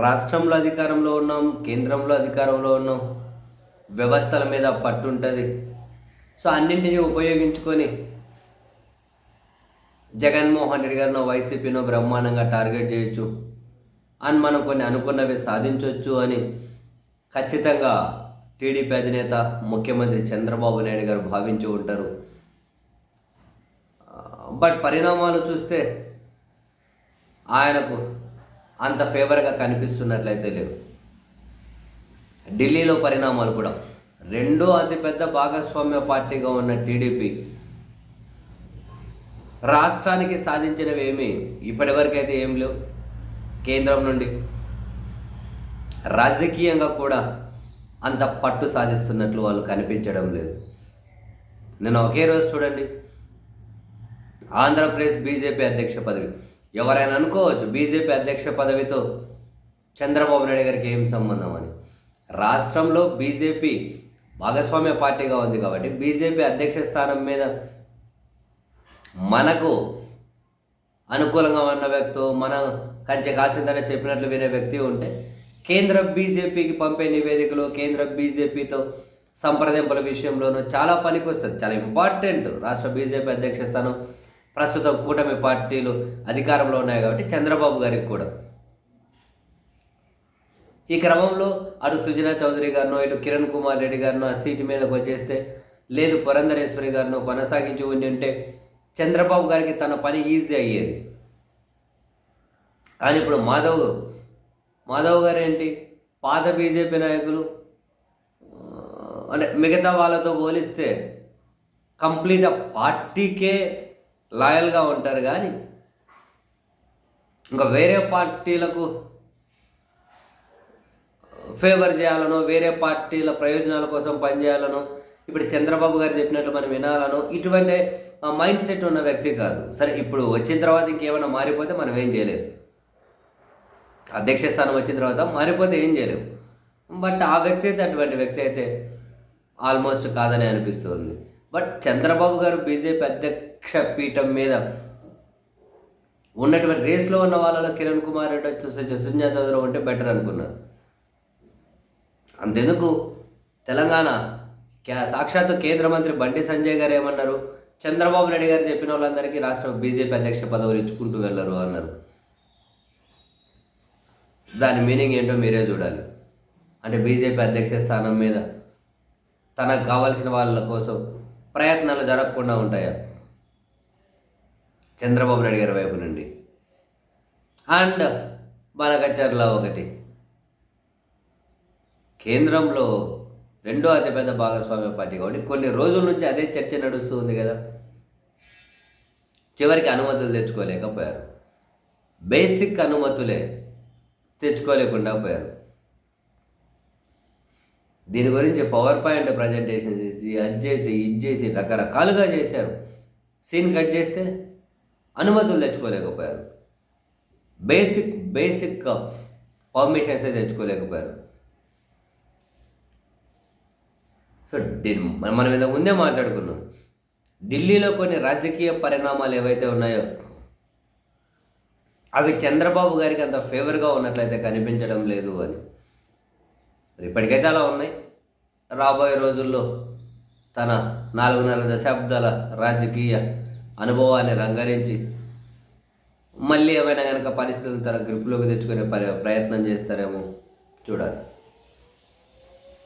రాష్ట్రంలో అధికారంలో ఉన్నాం కేంద్రంలో అధికారంలో ఉన్నాం. వ్యవస్థల మీద పట్టు ఉంటుంది సో అన్నింటినీ ఉపయోగించుకొని జగన్మోహన్ రెడ్డి గారినో వైసీపీనో బ్రహ్మాండంగా టార్గెట్ చేయొచ్చు. అని మనం కొన్ని అనుకున్నవి సాధించవచ్చు అని ఖచ్చితంగా టీడీపీ అధినేత ముఖ్యమంత్రి చంద్రబాబు నాయుడు గారు భావించి ఉంటారు. బట్ పరిణామాలు చూస్తే ఆయనకు అంత ఫేవర్గా కనిపిస్తున్నట్లయితే లేవు. ఢిల్లీలో పరిణామాలు కూడా. రెండో అతిపెద్ద భాగస్వామ్య పార్టీగా ఉన్న టీడీపీ రాష్ట్రానికి సాధించినవి ఏమి? ఇప్పటివరకైతే ఏం లేవు. కేంద్రం నుండి రాజకీయంగా కూడా అంత పట్టు సాధిస్తున్నట్లు వాళ్ళు కనిపించడం లేదు. నేను ఒకే రోజు చూడండి. ఆంధ్రప్రదేశ్ బీజేపీ అధ్యక్ష పదవి. ఎవరైనా అనుకోవచ్చు బీజేపీ అధ్యక్ష పదవితో చంద్రబాబు నాయుడు గారికి ఏం సంబంధం అని. రాష్ట్రంలో బీజేపీ భాగస్వామ్య పార్టీగా ఉంది కాబట్టి బీజేపీ అధ్యక్ష స్థానం మీద మనకు అనుకూలంగా ఉన్న వ్యక్తి మన కంచె కాసిందని చెప్పినట్లు వినే వ్యక్తి ఉంటే కేంద్ర బీజేపీకి పంపే నివేదికలు కేంద్ర బీజేపీతో సంప్రదింపుల విషయంలోనూ చాలా పనికి వస్తుంది చాలా ఇంపార్టెంట్ రాష్ట్ర బీజేపీ అధ్యక్ష స్థానం ప్రస్తుతం కూటమి పార్టీలు అధికారంలో ఉన్నాయి కాబట్టి చంద్రబాబు గారికి కూడా. ఈ క్రమంలో అటు సుజనా చౌదరి గారినో ఇటు కిరణ్ కుమార్ రెడ్డి గారినో ఆ సీటు మీదకి వచ్చేస్తే లేదు పురంధరేశ్వరి గారినో కొనసాగించి ఉండి ఉంటే చంద్రబాబు గారికి తన పని ఈజీ అయ్యేది. కానీ ఇప్పుడు మాధవ్ మాధవ్ గారు ఏంటి? పాత బీజేపీ నాయకులు అంటే మిగతా వాళ్ళతో పోలిస్తే కంప్లీట్ ఆ పార్టీకే లాయల్గా ఉంటారు కానీ ఇంకా వేరే పార్టీలకు ఫేవర్ చేయాలనో వేరే పార్టీల ప్రయోజనాల కోసం పనిచేయాలనో ఇప్పుడు చంద్రబాబు గారు చెప్పినట్లు మనం వినాలనో ఇటువంటి మైండ్ సెట్ ఉన్న వ్యక్తి కాదు. సరే ఇప్పుడు వచ్చిన తర్వాత ఇంకేమైనా మారిపోతే మనం ఏం చేయలేము అధ్యక్ష స్థానం వచ్చిన తర్వాత మారిపోతే ఏం చేయలేము బట్ ఆ వ్యక్తి అయితే అటువంటి వ్యక్తి అయితే ఆల్మోస్ట్ కాదని అనిపిస్తుంది. బట్ చంద్రబాబు గారు బీజేపీ అధ్యక్ష పీఠం మీద ఉన్నటువంటి రేస్లో ఉన్న వాళ్ళలో కిరణ్ కుమార్ రెడ్డి వచ్చి సుజనా చౌదరి ఉంటే బెటర్ అనుకున్నారు. అంతెందుకు? తెలంగాణ క్యా- సాక్షాత్తు కేంద్ర మంత్రి బండి సంజయ్ గారు ఏమన్నారు? చంద్రబాబు నాయుడు గారు చెప్పిన వాళ్ళందరికీ రాష్ట్ర బీజేపీ అధ్యక్ష పదవులు ఇచ్చుకుంటూ వెళ్ళరు అన్నారు. దాని మీనింగ్ ఏంటో మీరే చూడాలి. అంటే బీజేపీ అధ్యక్ష స్థానం మీద తనకు కావాల్సిన వాళ్ళ కోసం ప్రయత్నాలు జరగకుండా ఉంటాయా? చంద్రబాబు నాయుడు గారి వైపు నుండి. అండ్ బనకచర్ల ఒకటి. కేంద్రంలో రెండో అతిపెద్ద భాగస్వామ్య పార్టీ కాబట్టి కొన్ని రోజుల నుంచి అదే చర్చ నడుస్తుంది కదా. చివరికి అనుమతులు తెచ్చుకోలేకపోయారు. బేసిక్ అనుమతులే తెచ్చుకోలేకుండా పోయారు. దీని గురించి పవర్ పాయింట్ ప్రజెంటేషన్ చేసి అది చేసి ఇది చేసి రకరకాలుగా చేశారు. సీన్ కట్ చేస్తే అనుమతులు తెచ్చుకోలేకపోయారు. బేసిక్ బేసిక్ పర్మిషన్సే తెచ్చుకోలేకపోయారు. సో మనం ఇంత ముందే మాట్లాడుకున్నాం. ఢిల్లీలో కొన్ని రాజకీయ పరిణామాలు ఏవైతే ఉన్నాయో అవి చంద్రబాబు గారికి అంత ఫేవర్గా ఉన్నట్లయితే కనిపించడం లేదు అని. ఇప్పటికైతే అలా ఉన్నాయి. రాబోయే రోజుల్లో తన నాలుగున్నర దశాబ్దాల రాజకీయ అనుభవాన్ని రంగరించి మళ్ళీ ఏమైనా కనుక పరిస్థితులు తన గ్రిప్లోకి తెచ్చుకునే పరి ప్రయత్నం చేస్తారేమో చూడాలి.